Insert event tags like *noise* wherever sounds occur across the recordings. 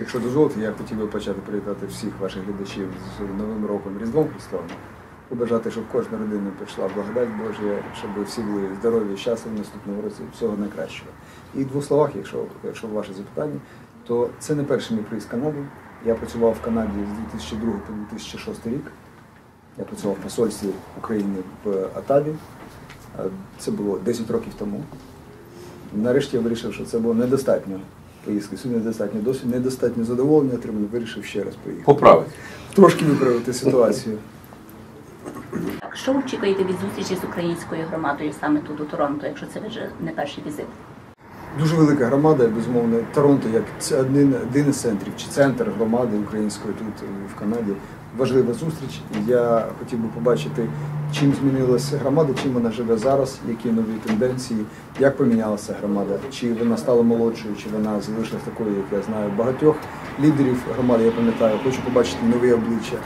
Якщо дозволите, я хотів би почати привітати всіх ваших глядачів з Новим роком Різдвом Христовим. Побажати, щоб кожна родина прийшла благодать Божя, щоб всі були здорові, щасливі в наступному році, всього найкращого. І в двох словах, якщо, якщо ваше запитання, то це не перший мій приїзд в Канаду. Я працював в Канаді з 2002 по 2006 рік. Я працював в посольстві України в Атаві. Е, Це було 10 років тому. Нарешті я вирішив, що це було недостатньо поїздки. Сьогодні недостатньо досвід, недостатньо задоволення отримали, вирішив ще раз поїхати. Поправити. Трошки виправити ситуацію. Що очікуєте від зустрічі з українською громадою саме тут у Торонто, якщо це вже не перший візит? Дуже велика громада, безумовно, Торонто як один, один із центрів чи центр громади української тут е, в Канаді. Важлива зустріч. Я хотів би побачити, чим змінилася громада, чим вона живе зараз, які нові тенденції, як помінялася громада, чи вона стала молодшою, чи вона залишилась такою, як я знаю, багатьох лідерів громади. Я пам'ятаю, хочу побачити нові обличчя,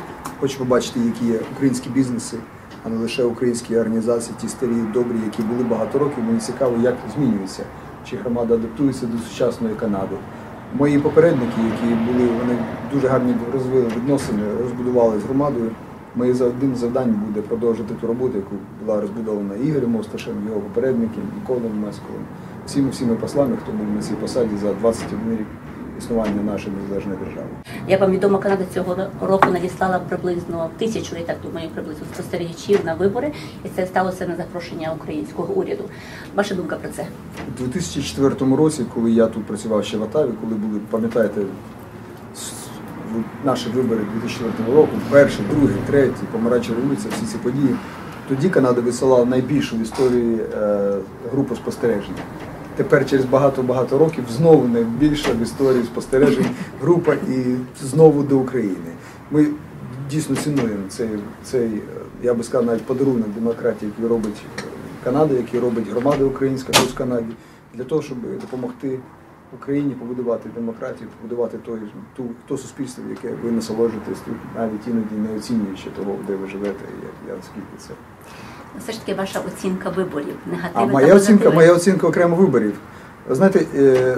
хочу побачити, які є українські бізнеси, а не лише українські організації, ті старі, добрі, які були багато років. Мені цікаво, як змінюється, чи громада адаптується до сучасної Канади. Мої попередники, які були, вони дуже гарні розвили відносини, розбудували з громадою. Моє одним завдань буде продовжити ту роботу, яку була розбудована Ігорем Мосташем, його попередником, Ніколом Месковим, всіми всіми послами, хто був на цій посаді за 21 рік існування нашої незалежної держави. Як вам відомо, Канада цього року надіслала приблизно тисячу, я так думаю, приблизно спостерігачів на вибори, і це сталося на запрошення українського уряду. Ваша думка про це? У 2004 році, коли я тут працював ще в Атаві, коли були, пам'ятаєте, наші вибори 2004 року, перший, другий, третій, помаранчева революція, всі ці події, тоді Канада висилала найбільшу в історії е, групу спостереження. Тепер через багато-багато років знову найбільша в історії спостережень група і знову до України. Ми дійсно цінуємо цей, цей я би сказав, навіть подарунок демократії, який робить Канада, який робить громада українська тут в Канаді, для того, щоб допомогти Україні побудувати демократію, побудувати той, ту, то суспільство, яке ви насолоджуєтесь тут, навіть іноді не оцінюючи того, де ви живете, як, наскільки це. Все ж таки ваша оцінка виборів, А негативна моя оцінка, моя оцінка окремо виборів. Ви знаєте, е,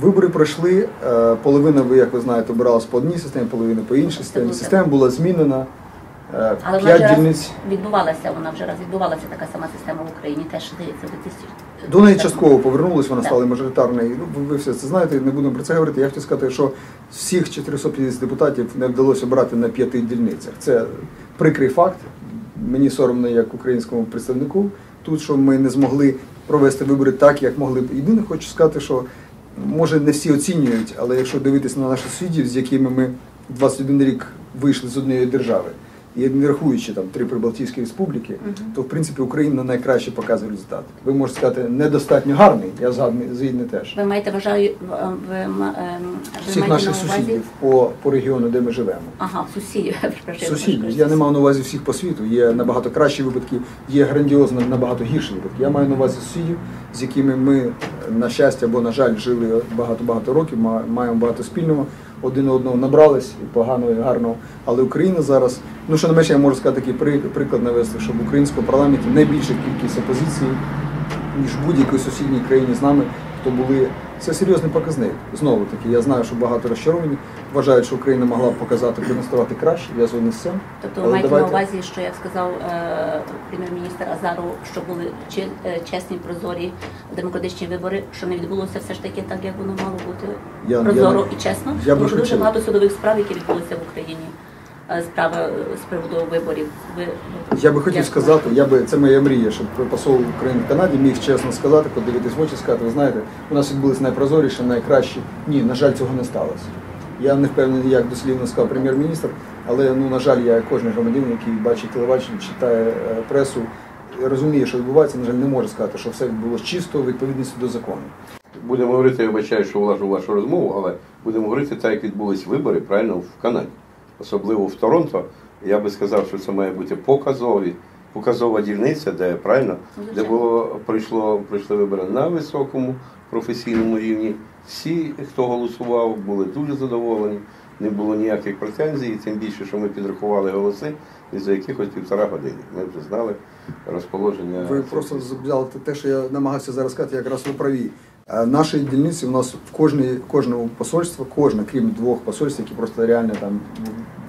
вибори пройшли, е, половина, ви, як ви знаєте, обиралась по одній системі, половина по іншій системі. Система була змінена. е, Але вона вже раз відбувалася, вона вже раз відбувалася така сама система в Україні, теж здається, в 2000... До неї частково повернулись, вона Так. стала мажоритарною. Ну, ви- все це знаєте, не будемо про це говорити. Я хотів сказати, що всіх 450 депутатів не вдалося обрати на п'яти дільницях. Це прикрий факт. Мені соромно як українському представнику тут, що ми не змогли провести вибори так, як могли б. Єдине, хочу сказати, що може не всі оцінюють, але якщо дивитися на наших сусідів, з якими ми 21 рік вийшли з однієї держави. І не рахуючи там три прибалтійські республіки, то в принципі Україна найкраще показує результат. Ви можете сказати, недостатньо гарний, я згадний згідний теж. Ви маєте, вважаю, Всіх наших сусідів по, по регіону, де ми живемо. Ага, сусідів. *laughs* Сусідів. Я не мав на увазі всіх по світу. Є набагато кращі випадки, є грандіозно набагато гірші випадки. Я маю на увазі сусідів, з якими ми, на щастя або на жаль, жили багато-багато років, ма- маємо багато спільного, один одного набрались і погано, і гарно. Але Україна зараз, ну що не менше, я можу сказати такий приклад навести, що в українському парламенті найбільша кількість опозиції, ніж в будь-якій сусідній країні з нами, хто були. Це серйозний показник. Знову таки, я знаю, що багато розчаровані вважають, що Україна могла б показати, продемонструвати краще. Я згоден з цим. Тобто ви маєте давайте- на увазі, що як сказав е, прем'єр-міністр Азаров, що були чи- е, чесні, прозорі демократичні вибори, що не відбулося все ж таки так, як воно мало бути Я- прозоро я- і чесно. я Тому що дуже багато судових справ, які відбулися в Україні. е, Справа е, з приводу виборів. Ви Я би хотів як сказати, я би це моя мрія, щоб посол України в Канаді міг чесно сказати, подивитись в очі, сказати, ви знаєте, у нас відбулись найпрозоріші, найкращі. Ні, на жаль, цього не сталося. Я не впевнений, як дослівно сказав прем'єр-міністр, але ну на жаль, я кожен громадянин, який бачить телебачення, читає е, пресу, розуміє, що відбувається, на жаль, не може сказати, що все відбулося чисто у відповідності до закону. Будемо говорити, я вибачаю, що влажу вашу розмову, але будемо говорити так, як відбулись вибори правильно в Канаді. Особливо в Торонто. Я би сказав, що це має бути показові, показова дільниця, де правильно, де було пройшло пройшли вибори на високому професійному рівні. Всі, хто голосував, були дуже задоволені. Не було ніяких претензій, тим більше, що ми підрахували голоси і за якихось півтора години. Ми вже знали розположення. Ви просто взяли те, що я намагався зараз сказати, якраз ви праві. А Наші дільниці у нас в кожній, кожному посольстві, кожна, крім двох посольств, які просто реально там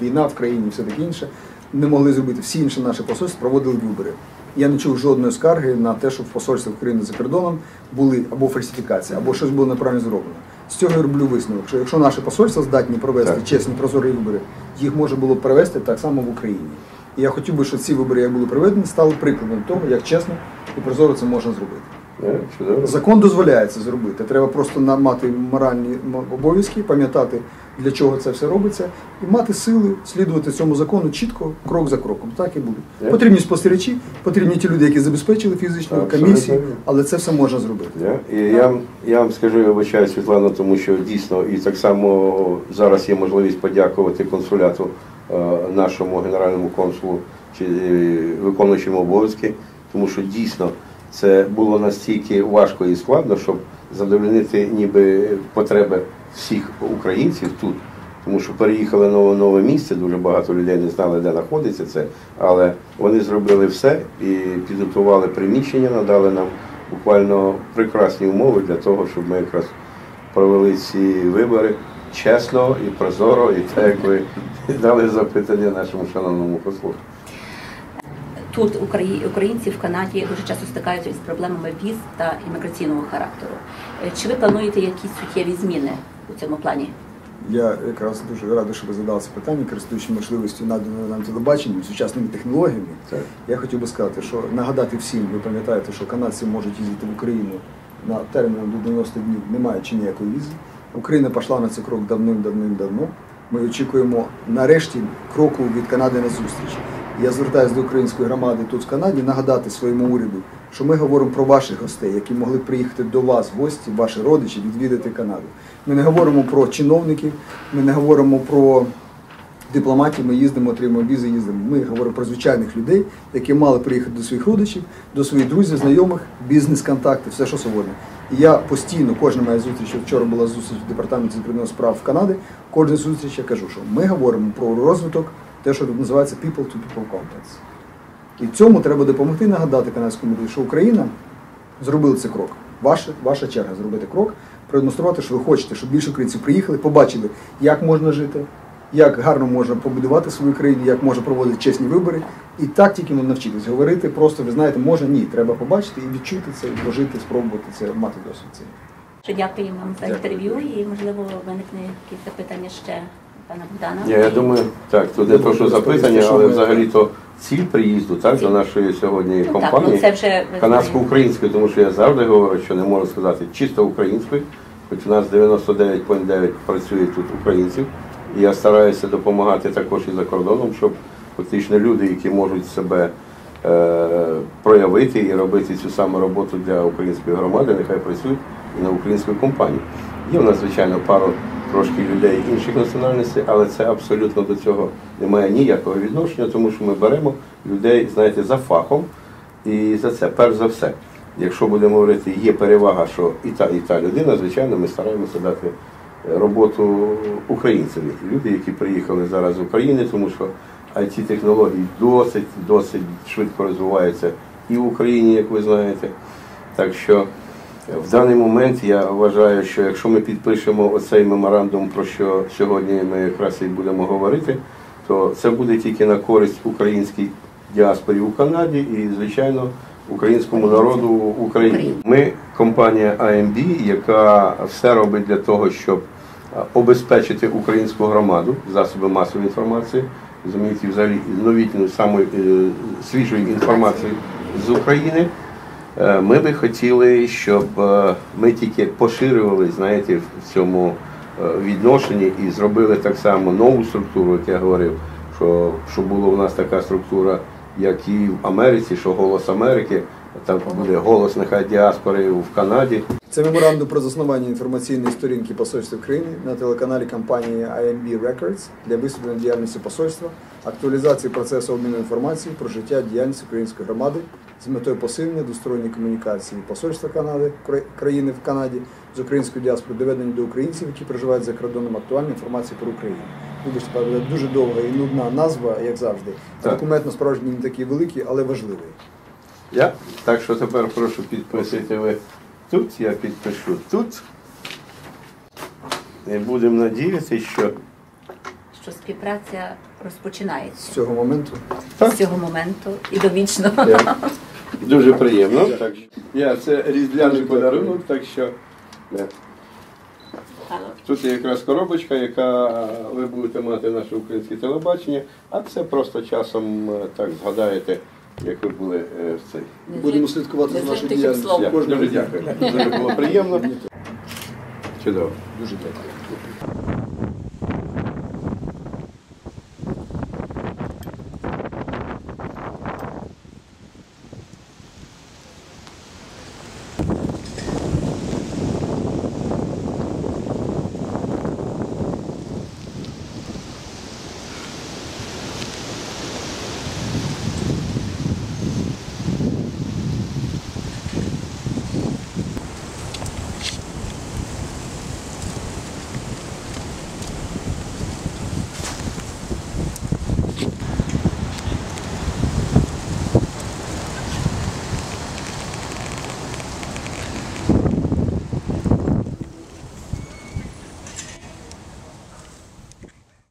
війна в країні і все таке інше, не могли зробити. Всі інші наші посольства проводили вибори. Я не чув жодної скарги на те, що в посольстві України за кордоном були або фальсифікації, або щось було неправильно зроблено. З цього я роблю висновок, що якщо наше посольство здатні провести Так. чесні прозорі вибори, їх може було провести так само в Україні. І я хотів би, щоб ці вибори, як були проведені, стали прикладом того, як чесно і прозоро це можна зробити. Е. Закон дозволяє це зробити. Треба просто мати моральні обов'язки, пам'ятати, для чого це все робиться, і мати сили слідувати цьому закону чітко, крок за кроком. Так і буде. Потрібні спостерігачі, потрібні ті люди, які забезпечили фізичну комісію, але це все можна зробити. І я, я вам скажу, я вибачаю, Світлана, тому що дійсно і так само зараз є можливість подякувати консуляту е, нашому генеральному консулу чи е, виконуючому обов'язки, тому що дійсно це було настільки важко і складно, щоб задовольнити ніби потреби всіх українців тут. Тому що переїхали нове, нове місце, дуже багато людей не знали, де знаходиться це, але вони зробили все і підготували приміщення, надали нам буквально прекрасні умови для того, щоб ми якраз провели ці вибори чесно і прозоро, і так як ви *laughs* дали запитання нашому шановному послу. Тут українці в Канаді дуже часто стикаються із проблемами віз та імміграційного характеру. Е, Чи ви плануєте якісь суттєві зміни у цьому плані? Я якраз дуже радий, що ви задали це питання, користуючись можливістю наданої нам телебаченням, сучасними технологіями. Так. Я хотів би сказати, що нагадати всім, ви пам'ятаєте, що канадці можуть їздити в Україну на терміном до 90 днів, не маючи ніякої візи. Україна пішла на цей крок давним-давним-давно. Ми очікуємо нарешті кроку від Канади на зустріч. Я звертаюся до української громади тут в Канаді нагадати своєму уряду, що ми говоримо про ваших гостей, які могли приїхати до вас гості, ваші родичі, відвідати Канаду. Ми не говоримо про чиновників, ми не говоримо про дипломатів, ми їздимо, отримуємо візи, їздимо. Ми говоримо про звичайних людей, які мали приїхати до своїх родичів, до своїх друзів, знайомих, бізнес-контакти, все що завгодно. І я постійно, кожна моя зустріч, вчора була зустріч в департаменті закордонних справ в Канаді, кожна зустріч я кажу, що ми говоримо про розвиток, те, що називається people-to-people contacts. І в цьому треба допомогти нагадати канадському уряду, що Україна зробила цей крок. Ваша, ваша черга зробити крок, продемонструвати, що ви хочете, щоб більше українців приїхали, побачили, як можна жити, як гарно можна побудувати свою країну, як можна проводити чесні вибори. І так тільки ми навчитись говорити. Просто ви знаєте, можна ні, треба побачити і відчути це, і прожити, спробувати це, мати досвід цей. Дякую вам за інтерв'ю і можливо виникне якісь запитання ще пана Богдана. Я, я думаю, так, тут не то, що запитання, але взагалі-то ціль приїзду так, до нашої сьогодні Ну, так, компанії. ну, це вже Канадсько-українською, тому що я завжди говорю, що не можу сказати чисто українською, хоч у нас 99,9 працює тут українців. І я стараюся допомагати також і за кордоном, щоб фактично люди, які можуть себе е, проявити і робити цю саму роботу для української громади, нехай працюють і на українську компанію. Є в нас, звичайно, пару трошки людей інших національностей, але це абсолютно до цього не має ніякого відношення, тому що ми беремо людей, знаєте, за фахом. І за це, перш за все, якщо будемо говорити, є перевага, що і та, і та людина, звичайно, ми стараємося дати е, роботу українцеві. Люди, які приїхали зараз з України, тому що it технології досить, досить швидко розвиваються і в Україні, як ви знаєте. Так що в даний момент я вважаю, що якщо ми підпишемо оцей меморандум, про що сьогодні ми якраз і будемо говорити, то це буде тільки на користь українській діаспорі у Канаді і, звичайно, українському народу в Україні. Ми компанія AMB, яка все робить для того, щоб обезпечити українську громаду засоби масової інформації, розумієте, взагалі новітню самої е, свіжої інформації з України. Е, Ми би хотіли, щоб е, ми тільки поширювали, знаєте, в цьому е, відношенні і зробили так само нову структуру, як я говорив, що, що була у нас така структура, як і в Америці, що голос Америки, там буде голос нехай діаспори в Канаді. Це меморандум про заснування інформаційної сторінки посольства України на телеканалі компанії IMB Records для висвітлення діяльності посольства, актуалізації процесу обміну інформацією про життя діяльність української громади з метою посилення двосторонньої комунікації посольства Канади країни в Канаді з українською діаспорою доведення до українців, які проживають за кордоном актуальної інформації про Україну. Вибачте, правда, дуже довга і нудна назва, як завжди. Так. Документ насправді не такий великий, але важливий. Я так що тепер прошу підписуйте ви тут, я підпишу тут. І будемо надіятися, що Що співпраця З цього моменту з цього моменту і довічно. я дуже приємно. Так, я, це різдвяний подарунок, так що е, тут є якраз коробочка, яка ви будете мати наше українське телебачення, а це просто часом е, так згадаєте, як ви були е, в цей. будемо слідкувати за нашою діяльністю. Дуже дякую. Дуже було приємно. Чудово. Дуже дякую.